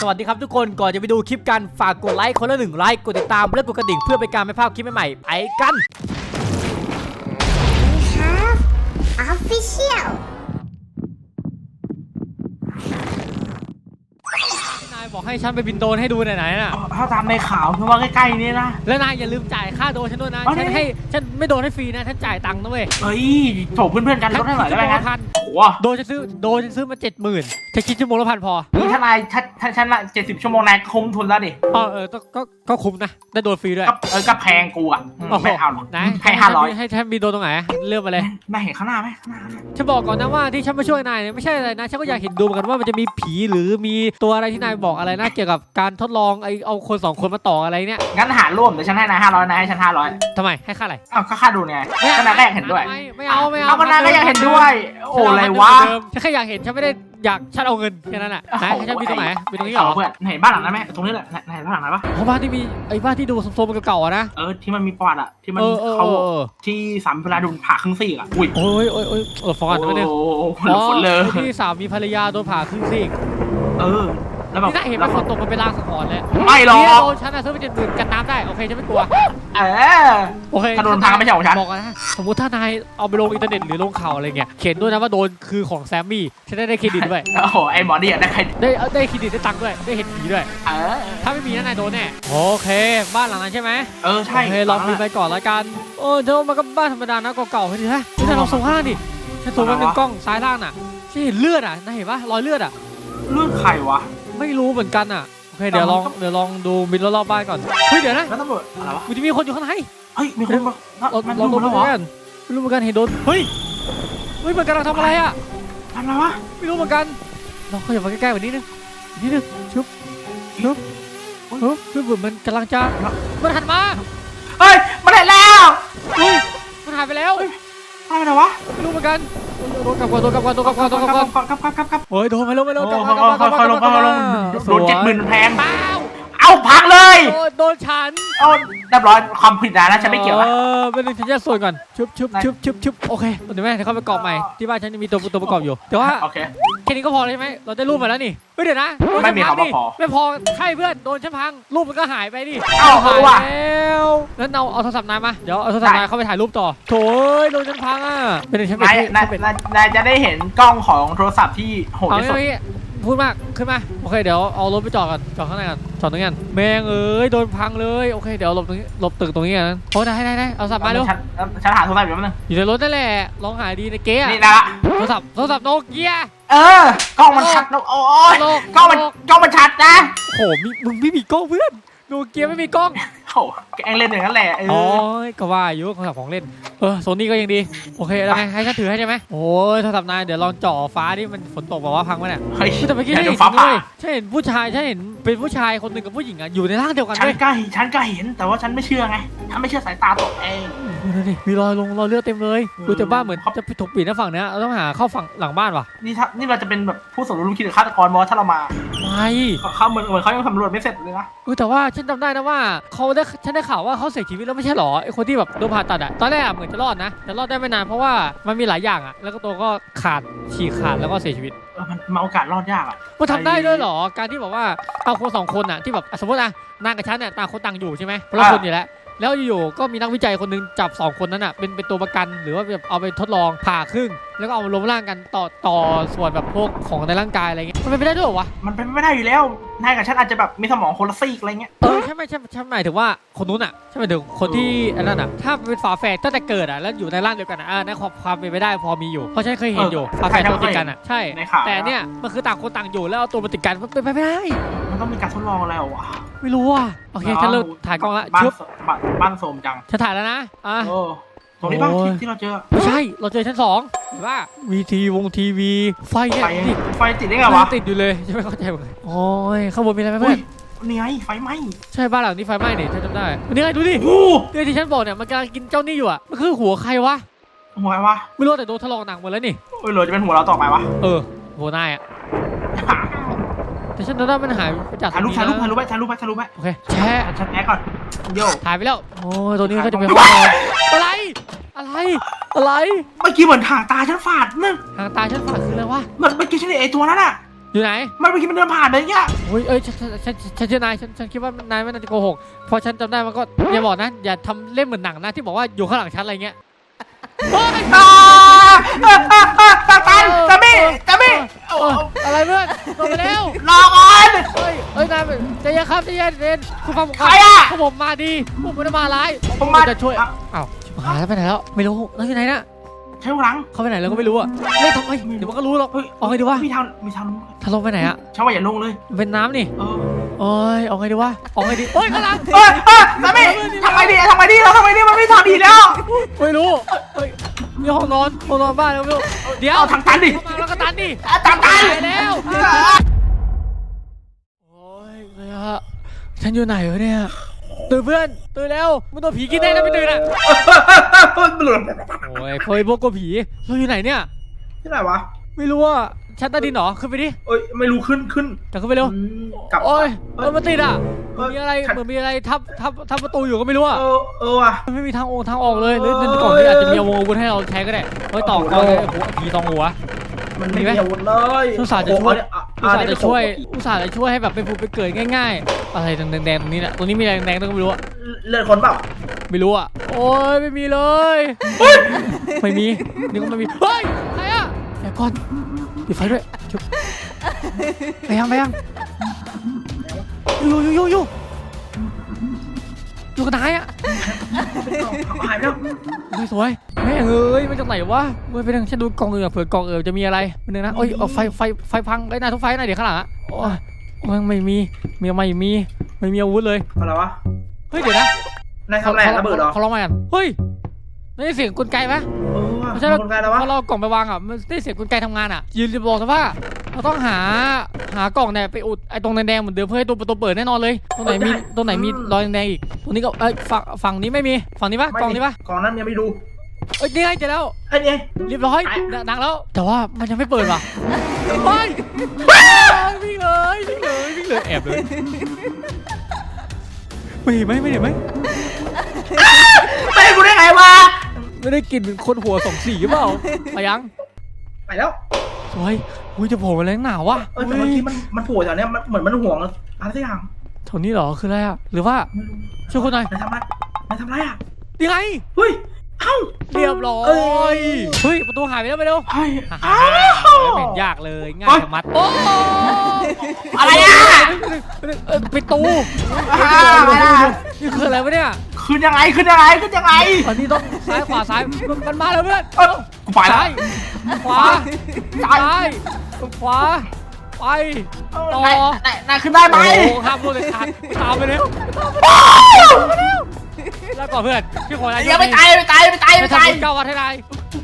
สวัสดีครับทุกคนก่อนจะไปดูคลิปกันฝากกดไลค์คนละหนึ่งไลค์กดติดตามและกดกระดิ่งเพื่อเป็นการไม่พลาดคลิปใหม่ๆไปกัน We have official. นายบอกให้ฉันไปบินโดรนให้ดูไหนๆน่ะ ถ้าตามในข่าวคือว่าใกล้ๆนี่นะ แล้วนายอย่าลืมจ่ายค่าโดรนฉันด้วยนะ เอาดิ ฉันให้ฉันไม่โดนให้ฟรีนะฉันจ่ายตังค์นะเว้ยเอ้ยโถเพื่อนๆกันลดให้หน่อยได้ไหมชั่วโมงงั้ละนพัน โอ้โหโดรนฉันซื้อโดรนฉันซื้อมาเจ็ดหมื่นฉันคิดชั่วโมงละพันพอนี่ถ้านายถ้าถ้าฉันละเจ็ดสิบชั่วโมงนายคุ้มทุนแล้วดิเออเออก็ก็ก็คุ้มนะ ได้โดรนฟรีด้วยก็เออก็แพงกูอะอืมโอ้โหไม่เอาหรอกนะให้ห้าร้อยให้ฉันบินโดรนตรงไหนเลือกมาเลยนายเห็นข้างหน้าไหมข้างหน้าฉันบอกก่อนนะว่าที่ฉันมาช่วยนายเนี่ยไม่ใช่อะไรนะฉันก็อยากเห็นดูเหมือนกันว่ามันจะมีผีหรือมีตัวอะไรที่นายบอกอะไรนะเกี่ยวกับการทดลองไอเอาคนสองคนมาต่ออะไรเนี่ยงั้นหารร่วมเดี๋ยวฉันให้นายห้าร้อยนายให้ฉันห้าร้อยทำไมให้ค่าอะไรอ้าวก็ค่าดูไงก็นายก็อยากเห็นด้วยไม่ไม่เอาไม่เอาเอาก็นายก็อยากเห็นด้วย โอ้อะไรวะ ฉันแค่อยากเห็นฉันไม่ได้อยากฉันเอาเงินแค่นั้นแหละนะให้ฉันมีตรงไหนมีตรงนี้เหรอเพื่อนเห็นบ้านหลังนั้นไหมตรงนี้แหละนายเห็นบ้านหลังนั้นปะเพราะบ้านที่มีไอ้บ้านที่ดูโซมๆเก่าๆอะนะเออที่มันมีประวัติอะที่มันเออเออเขาเออเออที่สามเวลาโดนผ่าครึ่งซี่อะอุ้ยโอ้ยโอ้ยโอ้ยเออฟอนต์ไม่ได้โอ้โหฝนฝนเลยที่สามีภรรยาโดนผ่าครึ่งซีกเออ แล้วแบบนี่น่าเห็นไหมฝนตกมันเป็นลางสะท้อนเลยไม่หรอก เนี่ยโดนฉันอะซื้อไปเจ็ดหมื่นกันน้ำได้โอเคฉันไม่กลัวเออ โอเคถ้าโดนพังไม่ใช่ของฉัน บอกนะสมมติถ้านายเอาไปลงอินเทอร์เน็ตหรือลงข่าวอะไรเงี้ยเขียนด้วยนะว่าโดนคือของแซมมี่ฉันได้ได้เครดิตด้วยโอ้โหไอ้หมอนี่อะได้ใครได้ได้เครดิตได้ตังค์ด้วยได้เห็นผีด้วย เออ ถ้าไม่มีนะนายโดนแน่โอเค บ้านหลังนั้นใช่ไหมเออใช่โอเคลองดูไปก่อนละกันโอ้เดี๋ยวมันก็บ้านธรรมดานะเก่าๆไปดิฮะนี่นายลองสูงข้างล่างดิฉันสูงมาหนึ่งกล้องซ้ายล่างน่ะฉันเห็นเลือดอะนายเห็นปะรอยเลือดอะ เลือดใครวะ ไม่รู้เหมือนกันอะโอเคเดี๋ยวลองเดี๋ยวลองดูบินรอบๆบ้านก่อนเฮ้ยเดี๋ยวนะแล้วตำรวจอะไรวะมันจะมีคนอยู่ข้างในเฮ้ยมีคนมาเรามันเราดูดูแล้วเหเหรมืออนกันไม่รู้เหมือนกันเห็นโดนเฮ้ยเฮ้ยมันกำลังทำอะไรอะทำอะไรวะไม่รู้เหมือนกันลองขยับมาใกล้ๆแบบนี้นึงนิดนึงชุบชุบชุบชุบเหมือนมันกำลังจะมันหันมาเฮ้ยมาได้แล้วเฮ้ยมันหายไปแล้วทำอะไรวะไม่รู้เหมือนกัน โดนกลับก่อนโดนกลับก่อนโดนกลับก่อนรถกลับก่อนกับกับกับกับโอ้ยโดนไปแล้วไปล้วโอ้กลับมากลับมากลับมากลับค่อยๆลงค่อยๆลงโดนเจ็ดหมื่นแพงป้า พักเลยโดนโดนฉันเอาเรียบร้อยความผิดนะฉันไม่เกี่ยวเอนะอเป็นหนึ่งฉันจะส่วนก่อนชุบชุบชุบชุบชุบโอเคเดี๋ยวแม่เดี๋ยวเข้าไปประกอบใหม่ที่บ้านฉันยังมีตัวตัวประกอบอยู่แต่ว่าโอเค แค่นี้ก็พอเลยใช่ไหมเราได้รูปมาแล้วนี่เฮ้ยเดี๋ยวนะโดนฉันไม่มีพังคำว่าดิพอไม่พอใช่เพื่อนโดนฉันพังรูปมันก็หายไปดิเอ้าหายเอาว่ะแล้วงั้นเอาเอาโทรศัพท์นายมาเดี๋ยวเอาโทรศัพท์นายเข้าไปถ่ายรูปต่อโถ่เอ้ยโดนฉันพังอะเป็นหนึ่งฉันเป็นนายที่นายฉันเป็นนายนายจะได้เห็นกล้องของโทรศัพท์ที่โหดเอาที่สุดไง พูดมากขึ้นมาโอเคเดี๋ยวเอารถไปจอดกันจอดข้างในกันจอดตรงนี้กันแมงเอ้ยโดนพังเลยโอเคเดี๋ยวหลบตรงนี้หลบตึกตรงนี้กันโอ้ได้ได้ได้เอาโทรศัพท์มาเร็วฉันฉันหาโทรศัพท์อยู่แป๊บนึงอยู่ในรถนั่นแหละลองหาดีในเก๊อะนี่นะละโทรศัพท์โทรศัพท์โนเกีย เออกล้องมันชัดนะโอ้ยโลก กล้องมันกล้องมันชัดนะโหมีมึงไม่มีกล้องเพื่อนโนเกียไม่มีกล้อง โอ้แกล้งเล่นอย่างนั้นแหละเอโอ้อยก็ว่าอยู่โทรศัพท์ของเล่น เออโซนี่ก็ยังดี โอเคแล้วไงให้ฉันถือให้ใช่ไหมโอ้ยโทรศัพท์นายเดี๋ยวลองจ่อฟ้าดิมันฝนตกบอกว่าพังวะเนี่ยเฮ้ยแต่เมื่อกี้เดี๋ฉันยวเห็นฟ้าผ่าเลยฉันเห็นผู้ชายฉันเห็นเป็นผู้ชายคนหนึ่งกับผู้หญิงอะอยู่ในร่างเดียวกันฉันเลยก็ฉันก็เห็นแต่ว่าฉันไม่เชื่อไงฉันไม่เชื่อสายตาตัวเอง ดูดิมีรอยลงรอยเลือดเต็มเลยเออดูแต่บ้านเหมือนจะถูกปิดนะฝั่งเนี้ยเราต้องหาเข้าฝั่งหลังบ้านว่ะนี่ถ้านี่เราจะเป็นแบบผู้สมรู้ร่วมคิดหรือฆาตกรมอถ้าเรามาไม่เขาเหมือนเหมือนเขายังสำรวจไม่เสร็จเลยนะเออแต่ว่าฉันจำได้นะว่าเขาได้ฉันได้ข่าวว่าเขาเสียชีวิตแล้วไม่ใช่หรอไอคนที่แบบโดนผ่าตัดอะตอนแรกอะเหมือนจะรอดนะแต่รอดได้ไม่นานเพราะว่ามันมีหลายอย่างอะแล้วก็ตัวก็ขาดฉีกขาดแล้วก็เสียชีวิตเออมันมาโอกาสรอดยากอะมันทำได้ด้วยเหรอการที่แบบว่าเอาคนสองคนอะที่แบบอะสมมติอะนางกับฉันเนี่ยต่างคนต่างอยู่ใช่ไหมคนละคนอยู่แล้ว แล้วอยู่ๆก็มีนักวิจัยคนหนึงจับสองคนนั้นอะเป็นเป็นตัวประกันหรือว่าแบบเอาไปทดลองผ่าครึ่ง แล้วก็เอามาล้มร่างกันต่อต่อส่วนแบบพวกของในร่างกายอะไรเงี้ยมันเป็นไปได้ด้วยเหรอวะมันเป็นไม่ได้อยู่แล้วนายกับฉันอาจจะแบบมีสมองคนละซีกอะไรเงี้ยเออใช่ไหมใช่ใช่หมายถึงว่าคนนู้นอะใช่หมายถึงคนที่อันนั้นอะถ้าเป็นฝาแฝดตั้งแต่เกิดอะแล้วอยู่ในร่างเดียวกันอะอ่าในความความเป็นไปได้พอมีอยู่เพราะฉันเคยเห็นอยู่ฝาแฝดตัวติดกันอะใช่ในข่าวแต่เนี่ยมันคือต่างคนต่างอยู่แล้วเอาตัวมาติดกันมันเป็นไปไม่ได้ มันต้องมีการทดลองอะไรวะไม่รู้อะโอเคฉันเริ่มถ่ายกล้องละบ้านชึบบ้านบ้านโสมจังฉันถ่ายแล้วนะอะ โอ้ตรงนี้ป่ะโอ้ยที่ที่เราเจอไม่ใช่ เราเจอชั้นสองเห็นว่าวีทีวงทีวีไฟเนี่ยไฟติดไฟติดได้ไงวะติดอยู่เลยจะไม่เข้าใจเหมือนกันโอ้ยข้างบนมีอะไรไหมอุ้เพื่ยอนนี่ไงไฟไหม้ใช่บ้านหลังนี้ไฟไหม้เนี่ยฉันจำได้นี่ไงดูดิโอ้เนี่ยที่ฉันบอกเนี่ยมันกำลังกินเจ้านี่อยู่อะมันคือหัวใครวะหัวอะไรวะไม่รู้แต่โดนทะลองหนังหมดแล้วนี่ เอ้ยเหลือจะเป็นหัวเราต่อไปวะ เออหัวนายอะ แต่ฉันจำได้มันหายไปจากตถ่ายรรูงปนี้ถ่ายรูปนะถ่ายรูปไปถ่ายรูปไปถ่ายรูปไปโอเคแชะฉันแอคก่อนโย่ถ่ายไปแล้วโอ้ยตัวนี้ก็จะเป็นห้องนอนอะไร อะไร อะไร เมื่อกี้เหมือนทางตาฉันฝาดมึงหางตาฉันฝาดคืออะไรวะเหมือนเมื่อกี้ฉันเห็นไอ้ตัวนั้นอะอยู่ไหน มันเมื่อกี้มันเดินผ่านเลยเนี่ยโอ้ยเอ้ยฉันฉันฉันฉันเชื่อนายฉันฉันคิดว่านายไม่น่าจะโกหกเพราะฉันจำได้มันก็อย่าบอกนะอย่าทำเล่นเหมือนหนังนะที่บอกว่าอยู่ข้างหลังฉันอะไรเงี้ยเฮ้ยอ่าอ่าอ่าอ่า ตาตันจามี่จามี่อออะไรเพื่อนลงไปแล้วรอก่อน เฮ้ยเอ้ยนายใจเย็นครับใจเย็นเย็นคุณฟังผมก่นใครอะพวกผมมาดีผมไม่ได้มาร้ายผมมา จะช่วยเอ้าวชิบหายแล้วไปไหนแล้วไม่รู้แล้วอยู่ไหนนะใช่หลัง เขาไปไหนแล้วก็ไม่รู้อะเฮ้ยทำไมเดี๋ยวมันก็รู้หรอกเฮ้ยเอาไงดีวะมีทางมีทางถ้าลงไปไหนอะฉันว่าอย่าลงเลยเป็นน้ำนี่เออโอ้ยเอาไงดีวะเอาไงดีโอ้ยข้างหลังเฮ้ยเฮ้ยจามี่ทำไมดีทำไมดีเราทำไมดีมันไม่ทำดีแล้วไม่รู้ เฮ้ยนี่ห้องนอนห้องนอนบ้านแล้วไม่รู้เดี๋ยวเอาทางตันดิเข้ามาแล้วก็ตันดิอะตามตันตายแล้วโอ้ยเลยอะฉันอยู่ไหนวะเนี่ยตื่นเพื่อนตื่นแล้วมึงโดนผีกินได้แล้วไม่ตื่นอะโอ้ยพอยพวกกลัวผีเราอยู่ไหนเนี่ยที่ไหนวะไม่รู้ว่า ชั้นใต้ดินเหรอ ขึ้นไปดิ เอ้ยไม่รู้ขึ้นขึ้นจะขึ้นไปเร็ว อืมกลับ โอ้ยเอ้เอยอมันติดอะเอ้ยมีอะไรฉันเหมือนมีอะไรทับทับทับประตูอยู่ก็ไม่รู้อะ เออเออว่ะ มันไม่มีทางองค์ทางออกเลยหรือเอ้ยในกล่องนี้อาจจะมีอาวุธให้เราใช้ก็ได้ เฮ้ยต่อกองเลยโอ้โหผีตองหัว มันไม่มีไหมมีอาวุธเลยอุตส่าห์จะช่วยโอ้อุตโหส่าเนี่ยอะอะห์จะช่วยเนี่ยอุตส่าห์จะช่วยให้แบบไปผูกไปเกิดง่าย ๆ อะไรแดงๆตรงนี้เนี่ยตรงนี้มีอะไรแดงๆต้องไม่รู้อะเลือดคนเปล่าไม่รู้อะโอ้ยไม่มีเลย ไม่มี นี่ก็ไม่มี เฮ้ย ใครอะเดี๋ยวก่อน ปิดไฟด้วยชุบไปยังไปยังอยู่อยู่อยู่อยู่อยู่กับนายอะหายไปแล้วเฮ้ยสวยแม่งเอ้ยมาจากไหนวะเว้ยไปนึงฉันดูกล่องอื่นอะเผื่อกล่องอื่นจะมีอะไรไปนึงนะโอ้ยเอาไฟไฟไฟพังไอ้ยนายทุบไฟหน่อยเดี๋ยวข้างหลังอะโอ้ยโอ้ยไม่มีมีไม่มีไม่มีอาวุธเลยอะไรวะเฮ้ยเดี๋ยวนะนายทำอะไรระเบิดเหรอเขาร้องมากันเฮ้ยได้เสียงกลไกไหมเออว่ะไม่ ใช่คนไกลแล้ววะพอเราเอากล่องไปวางอะมันได้เสียงกลไกทำงานอะ ยืนบอกซะว่าเราต้องหาหากล่องเนี่ยไปอุดไอ้ตรงแดงๆเหมือนเดิมเพื่อให้ตัวประตูเปิดแน่นอนเลย ตรงไหนมีตรงไหนมีรอยแดงๆอีกตรงนี้ก็เอ้ยฝั่งฝั่งนี้ไม่มีฝั่งนี้ปะกล่องนี้ปะกล่องนั้นยังไม่ดูเอ้ยนี่ไงเจอแล้วไอ้นี่เรียบร้อยไปดังแล้ว แต่ว่ามันยังไม่เปิดว่ะไปวิ่งเลยวิ่งเลยวิ่งเลยแอบเลยไม่เห็นไหมไม่เห็นไหมไม่กูได้ไงวะ ไม่ได้กลิ่นคนหัวสองสีหรือเปล่าไปยังไปแล้วสวยอุ้ยจะโผล่มาแรงหนาวว่ะเออแต่เมื่อกี้มันมันโผล่แถวเนี้ยมันเหมือนมันห่วงอะไรสักอย่างแถวนี้เหรอคืออะไรอะหรือว่าไม่รู้ช่วยคนหน่อยนายทำอะไรนายทำอะไรอะยังไงเฮ้ย เอ้าเรียบร้อเอ้ยเฮ้ย ประตูหายไปแล้วไปเร็วเฮ้ยฮ่าอ้าไม่เห็นยากเลยง่ายจะมัดโอ้อะไรอะเออปิดตู้อ่าอะไรอะนี่คืออะไรวะเนี่ย ขึ้นยังไงขึ้นยังไงขึ้นยังไงอันนี้ต้องซ้ายขวาซ้ายมันมันมาแล้วเพื่อนเออกูไปแล้วซ้ายขวาซ้ายซ้ายขวาไปต่อนายนายนายขึ้นได้ไหมโอ้โหห้ามพูดเลยขาดตามไปเร็วแล้ว ก่อนเพื่อนพี่ขออะไรอย่าไปตายไปตายไปตายไปไปตายทำเก้าวัดให้นาย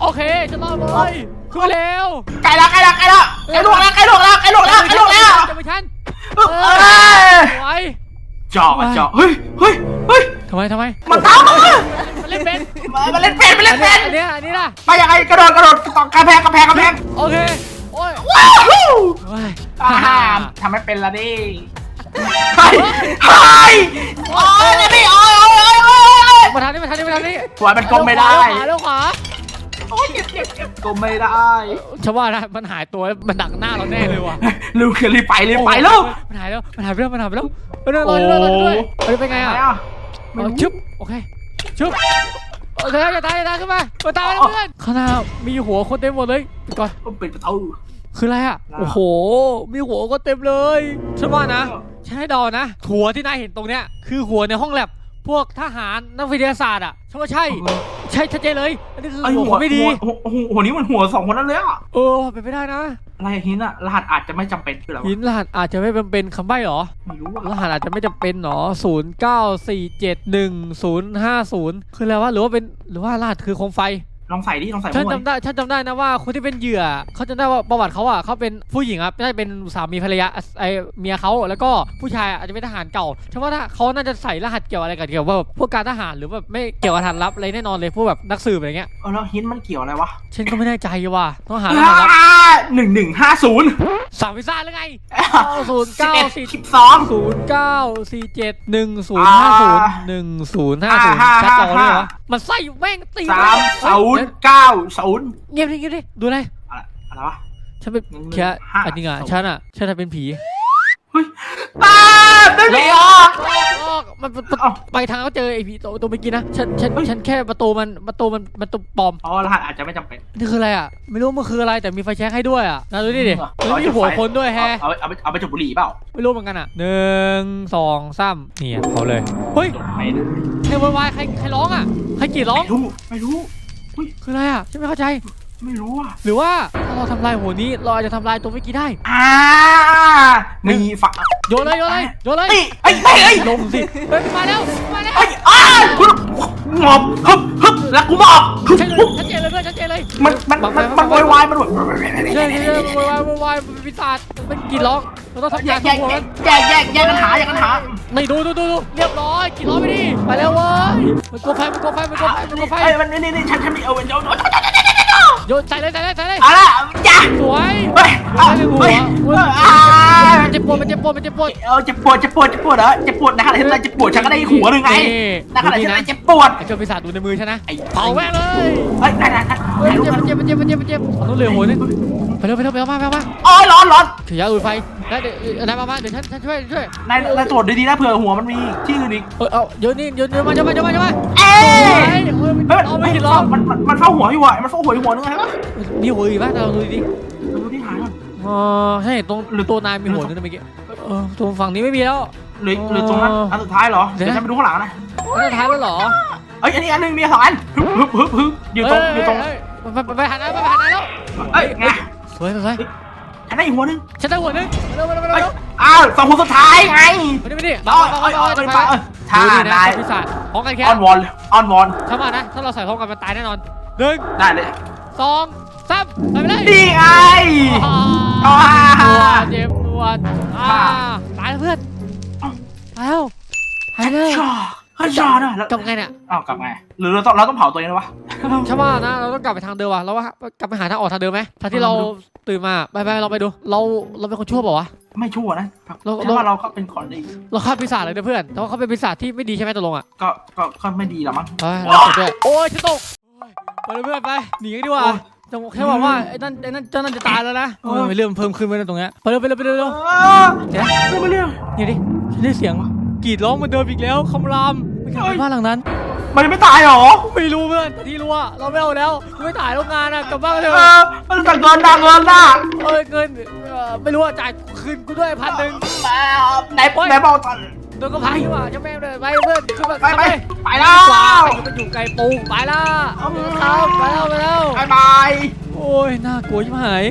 โอเคจะรอดเลยขึ้นไปเร็วไกลแล้วไกลแล้วไกลแล้วไกลลวกแล้วไกลลวกแล้วไกลลวกแล้วไกลลวกแล้วจะไปชั้นเออสวยจ่อจ่อเฮ้ยเฮ้ยเฮ้ยทำไมทำไมมันตามมามันเล่นเป็นมาเล่นเป็นมาเล่นเป็นอันเนี้ยอันนี้ล่ะไปยังไงกระโดดกระโดดต่อกระแพงกระแพงกระแพงโอเคโอ้ยว้าวโอ้ยอ่าทำไม่เป็นละดิเฮ้ยเฮ้ยโอ้ยนี่โอ้ยโอ้ยโอ้ยโอ้ย มาทางนี้มาทางนี้มาทางนี้หัวมันกลมไม่ได้เลี้ยวขวาโอ้ยเจ็บเจ็บเจ็บกลมไม่ได้ฉันว่านะมันหายตัวแล้วมันดักหน้าเราแน่เลยว่ะลูกรีบไปรีบไปแล้วมันหายแล้วมันหายไปแล้วมันหายไปแล้วไปเลยรอด้วยรอด้วยรอด้วยเฮ้ยเป็นไงไปอะอะไม่เอารู้ชึบโอเคชึบโอเคจะตายจะตายขึ้นมามาตายแล้วเพื่อนข้างหน้ามีหัวคนเต็มหมดเลยปิดก่อนปิดประตูคืออะไรอะน่าโอ้โห มีหัวก็เต็มเลยฉันว่านะฉันให้เดอนะ หัวที่นายเห็นตรงเนี้ย คือหัวในห้องแลบ พวกทหารนักวิทยาศาสตร์อะฉันว่าใช่ ใช่ชัดเจนเลย อันนี้คือไอหัวหัควนไม่ดีหัวหัวหัวนี้มันหัวสองคนนั้นเลยอะเออเป็นไปได้นะอะไรหินอะรหัสอาจจะไม่จำเป็นคืออะไรหิวะนรหัสอาจจะไม่เป็นเป็นคำใบ้เหรอ ไม่รู้รอะหัสอาจจะไม่จำเป็นหรอศูนย์เก้าสี่เจ็ดหนึ่งศูนย์ห้าศูนย์คืออะไรวะหรือว่าเป็นหรือว่ารหัสคือโคมไฟ ลองใส่ดิลองใส่ฉันมั่วดิจำได้ฉันจำได้นะว่าคนที่เป็นเหยื่อเขาจำได้ว่าประวัติเขาอะเขาเป็นผู้หญิงอะไม่ใช่เป็นสามีภรรยาไอเมียเขาแล้วก็ผู้ชายอาจจะเป็นทหารเก่าฉันว่าถ้าเขาน่าจะใส่รหัสเกี่ยวอะไรกับเกี่ยวกับพวกการทหารหรือแบบไม่เกี่ยวกับทหารลับอะไรแน่นอนเลยพวกแบบนักสืบอะไรเงี้ยเออแล้วหินมันเกี่ยวอะไรวะฉันก็ไม่แน่ใจว่ะต้องหารหัสลับหนึ่งหนึ่งห้าศูนย์สั่งพิซซ่าหรือไงศูนย์สิบเก้าเอ็ดสี่สิบสอง ศูนย์เก้าสี่เจ็ดหนึ่งศูนย์ห้าศูนย์หนึ่งศูนย์ห้าศูนย์อ่าชัดจอเลยเหรอห้ามันไส้แม่งตีสามศูนย์เก้าศูนย์เงียบดิเงียบดิดูเลยอะไรอะไรวะฉฉันเป็นหนึ่งแค่ห้าอันนี้อะสองฉันอะฉันเป็นผีตาไม่ผีอะลอกมันมันมันเอ้าไปทางก็เจอไอ้ผีตัวตัวเมื่อกี้นะฉันฉันเฮ้ยฉันแค่ประตูมันประตูมันประตูปลอมอ๋อรหัสอาจจะไม่จำเป็นนี่คืออะไรอะไม่รู้มันคืออะไรแต่มีไฟแช็กให้ด้วยอะนะดูดิดิเอาแล้วมีหัวคนด้วยแฮะเอาเอาไปเอาไปจุดบุหรี่เปล่าไม่รู้เหมือนกันอะหนึ่งสองสามนี่อะเขาเลยเฮ้ยจุดไม่ได้ใครโวยวายใครใครร้องอะใครกรีดร้องไม่รู้ไม่รู้ คืออะไรอะฉันไม่เข้าใจ ไม่รู้อะหรือว่าถ้าเราทำลายหัวนี้เราอาจจะทำลายตัวเมื่อกี้ได้ อ่ามีฝักโยนเลยโยนเลยโยนเลยนี่ไอ้ไอ้ไอ้ลงสิเฮ้ยมาแล้วมาแล้วไอ้อ้า หมอบฮึบฮึบแล้วกูหมอบฮึบชัดฮึบชัดเจนเลยเพื่อนชัดเจนเลยมันมันมันมันโวยวายมันแบบใช่ใช่ใช่โวยวายโวยวายมันเป็นปีศาจมันกรีดร้องเราต้องทำแยการกแยทุกกคนแยกแยกแยกกันหาแยกกันหาไม่ดูดูดูดูเรียบร้อยกรีดร้องไปดิไปแล้วเว้ยมันกลัวไฟมันกลัวไฟมันกลัวไฟมันกลัวไฟไอ้มันนี่นี่นี่ฉันฉันมีเอาเดี๋ยว โยนใส่เลยใส่เลยใส่เลยเอาละจ้าสวยเฮ้ยเฮ้ยอ่ามันเจ็บปวดมันเจ็บปวดมันเจ็บปวดเออจะปวดจะปวดจะปวดเหรอจะปวดนะขณะที่เราจะปวดฉันก็ได้หัวหนึ่งไงนะขณะที่เราจะปวดไอ้เจ้าปีศาจดูในมือฉันนะไอ้เผาแม่งเลย เฮ้ยนั่นนั่น เฮ้ยมันเจ็บมันเจ็บมันเจ็บมันเจ็บมันเจ็บเอาต้องเหลือหัวนึงไปเร็วไปเร็วไปเร็วมาไปมาโอ้ยร้อนร้อนถือยาลุยไฟแล้วเดี๋ยวนายมามาเดี๋ยวฉันฉันช่วยช่วยนายนายตรวจดีๆนะเผื่อหัวมันมีที่อื่นอีกเออเอาโยนนี่โยนโยนมาโยนมาโยนมาโยนมาเอ้เฮ้ยยเฮ้ยเฮ้ยเอาไม่มันกินหรอกมันมันมันเฝ้าหัวอยู่วะมันเฝ้าหัวอยู่หัวนึงไงวะมีหัวอีกป่ะเราดูดิดูที่หายก่อนอ๋อใช่ตรงหรือตัวนายมีหัวนึงนะเมื่อกี้เออตรงฝั่งนี้ไม่มีแล้วหรือหรือตรงนั้นอันสุดท้ายเหรอเดี๋เดี๋ยยววนะฉันไปดูข้างหลังนะอันสุดท้ายแล้วเหรอเอ้ยอันนี้อันนึงมีสองอันฮึบฮึบฮึบฮึบอยู่ตรงอยู่ตรงเฮ้ยไปไปไปหาน้ำไปหาน้ำแล้วเอ้ยไงสวยสวยสวยอันนั้นอีกหัวนึงฉันได้หัวนึงเร็วเร็วเร็วเอ้ยเร็วอ้าวสองคนสุดท้ายไงไม่ได้ไม่ได้เอ้ยเอ้ยเอ้ยเอ้ยไปเอ้ยถ้าดูดินะนายปีศาจพร้อมกันแค่อ้อนวอนอ้อนวอนถ้ามานะถ้าเราใส่พร้อมกันมันตายแน่นอนหนึ่งได้เลยสองสามไปไปเลยนี่ไงอ่าอ่าเจ็บปวดอ่าตายแล้วเพื่อนตายแล้วหายเลยชอ เฮ้ยชอนะแล้วกลับไงเนี่ยอ้าวกลับไงหรือเราต้องเราต้องเผาตัวเองหรอวะใช่ว่านะเราต้องกลับไปทางเดิมว่ะเราว่ากลับไปหาทางออกทางเดิมไหมทางที่เราตื่นมาไปไปเราไปดู เราเราเป็นคนชั่วเปล่าวะไม่ชั่วนะเราฉันว่าเราก็เป็นคนดีเราฆ่าปีศาจเลยนะเพื่อนแต่ว่าเขาเป็นปีศาจที่ไม่ดีใช่ไหมตกลงอะก็ก็ก็ไม่ดีหรอกมั้งไปเราตกด้วยโอ้ยฉันตกไปเลยเพื่อนไปหนีกันดีกว่าโอ้ยจะแค่บอกว่าไอ้นั่นไอ้นั่นเจ้านั่นจะตายแล้วนะโอ้โอ้ยยเริ่มเพิ่มขึ้นไปแล้วตรงเนี้ยไปเร็วไปเร็วไปเร็วเร็วเออเดี๋ยวเรื่องไม่เรื่องนี่ดิฉันได้เสียง กรีดร้องเหมือนเดิมอีกแล้วคำรามไม่กลับไปบ้านหลังนั้น มันยังไม่ตายหรอไม่รู้เพื่อนแต่ที่รู้ว่าเราไม่เอาแล้วไม่ถ่ายโรงงานอะกลับบ้านกันเถเออะอมันสั่งเงินดังเงินน่ะเอ้ยเงินเอ่อไม่รู้ว่าจ่ายคืนกูด้วยพันหนึ่ง ไหนไหนบอกตอนโดนก็พังดีกว่าเจ้าแม่เลยไปเพื่อนขึ้นมาไปไปขึ้นไปแล้ไปวไปอยู่ไกลปูไปละครับไปแล้วไปแล้วบายบาย โอ้ยน่ากลัวชิบหาย